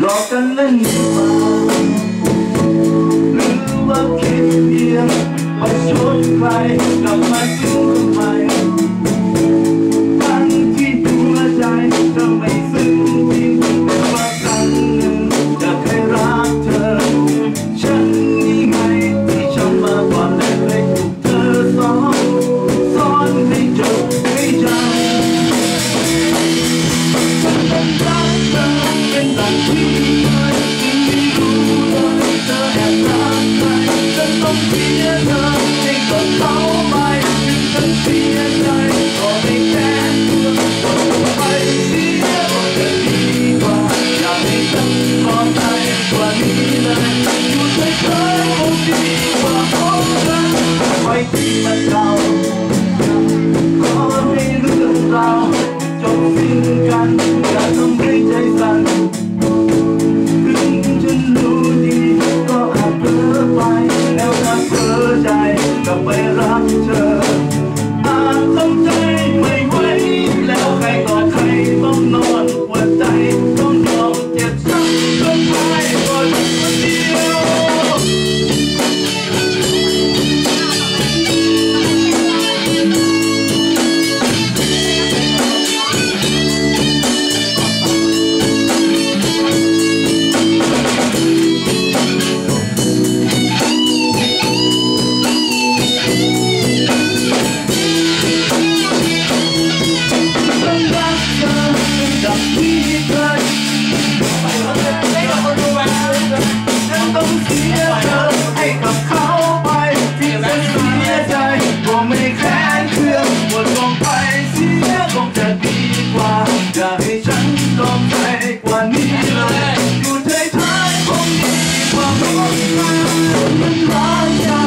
หลอกกันเล่นมาหรือว่าคิดเพียงประชดใครกลับมาที่ my ก็ไปกว่านี้เลยอยู่ท้างดีวมันร้าย